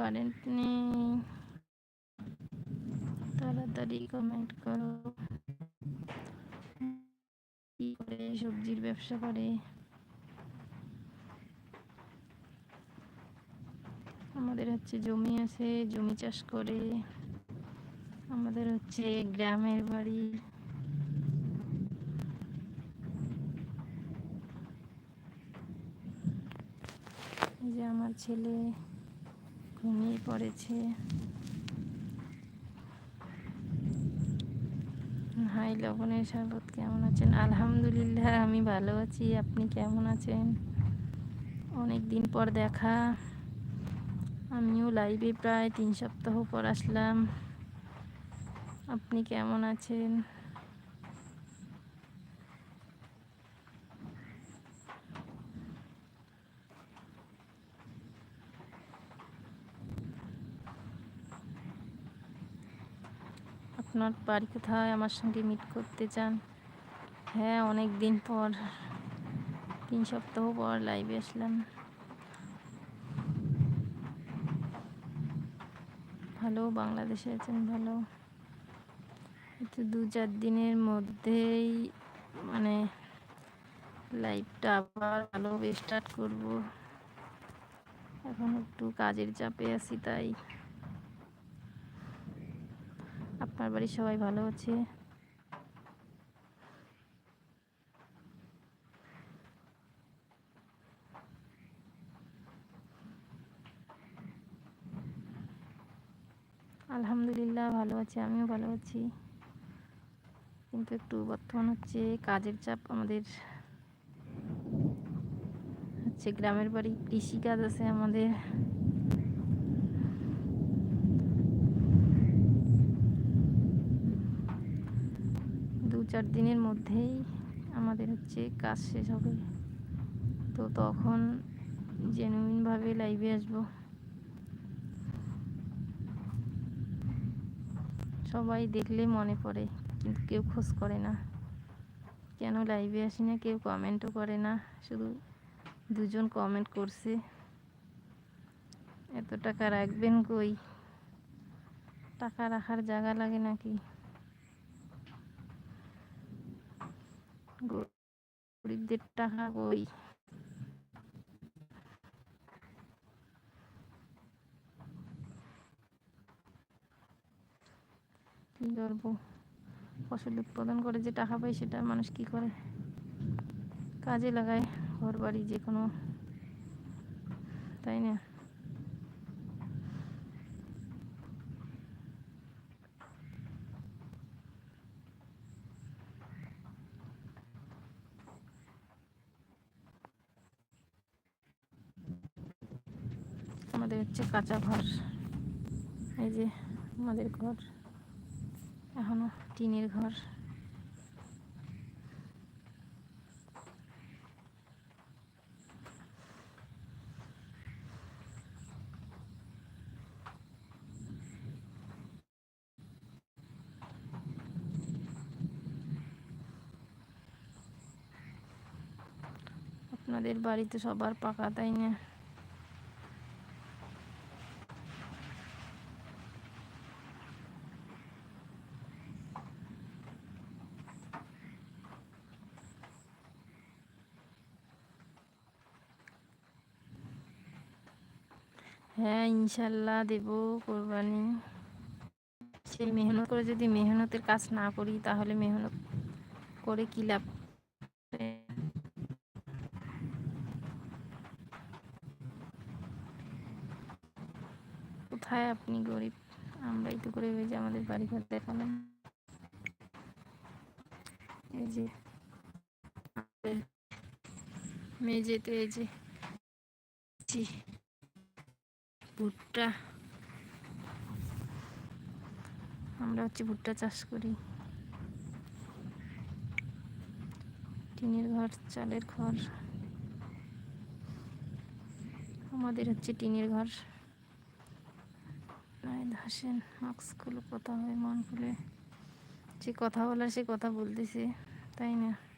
Current তাড়াতাড়ি comment করো। কি করে সবজির ব্যবসা করে? আমাদের হচ্ছে জমি আছে, জমি চাষ করে। আমাদের হচ্ছে গ্রামের বাড়ি। যে আমার ছেলে। ঘুমিয়ে পড়েছে। হাই লবণের শরবত কেমন আছেন? আলহামদুলিল্লাহ, আমি ভালো আছি। আপনি কেমন আছেন? অনেক দিন পর দেখা। আমিও লাইভে প্রায় তিন সপ্তাহ পর আসলাম। আপনি কেমন আছেন? আপনার বাড়ি কোথায়? আমার সঙ্গে মিট করতে চান। হ্যাঁ অনেক দিন পর। তিন সপ্তাহ পর লাইভে আসলাম। ভালো, বাংলাদেশে আছেন, ভালো। একটু দু চার দিনের মধ্যেই মানে লাইভটা আবার ভালোভাবে স্টার্ট করব। এখন একটু কাজের চাপে আছি, তাই। আপনার বাড়ির সবাই ভালো আছে? আলহামদুলিল্লাহ ভালো আছি, আমিও ভালো আছি। কিন্তু একটু বর্তমান হচ্ছে কাজের চাপ আমাদের। হচ্ছে গ্রামের বাড়ি কৃষিকাজ আছে আমাদের দু চার দিনের মধ্যেই আমাদের হচ্ছে কাজ শেষ হবে। তো তখন জেনুইনভাবে লাইভে আসব। সবাই দেখলে মনে পড়ে, কিন্তু কেউ খোঁজ করে না। কেন লাইভে আসি না? কেউ কমেন্টও করে না। শুধু দুজন কমেন্ট করছে। এত টাকা রাখবেন কই? টাকা রাখার জায়গা লাগে নাকি? গরিবদের টাকা কই কী করব ফসল উৎপাদন করে যে টাকা পায় সেটা মানুষ কি করে? কাজে লাগায় ঘর বাড়ি যে কোনো। তাই না? আমাদের হচ্ছে কাঁচা ঘর। এই যে আমাদের ঘর। এখনও টিনের ঘর। আপনাদের বাড়িতে সবার পাকা তাই না? হ্যাঁ ইনশাল্লাহ দেব কোরবানি। সেই মেহনত করে যদি মেহনতের কাজ না করি, তাহলে মেহনত করে কি লাভ? কোথায় আপনি গরিব? আমরাই তো করে যে আমাদের বাড়ি ঘর দেখালাম এই যে এই যে ভুট্টা। আমরা হচ্ছে ভুট্টা চাষ করি। টিনের ঘর, চালের ঘর। আমাদের হচ্ছে টিনের ঘর। হাসেন মাস্ক খুলে কথা হয় মন খুলে। যে কথা বলার সে কথা বলতেছে, তাই না?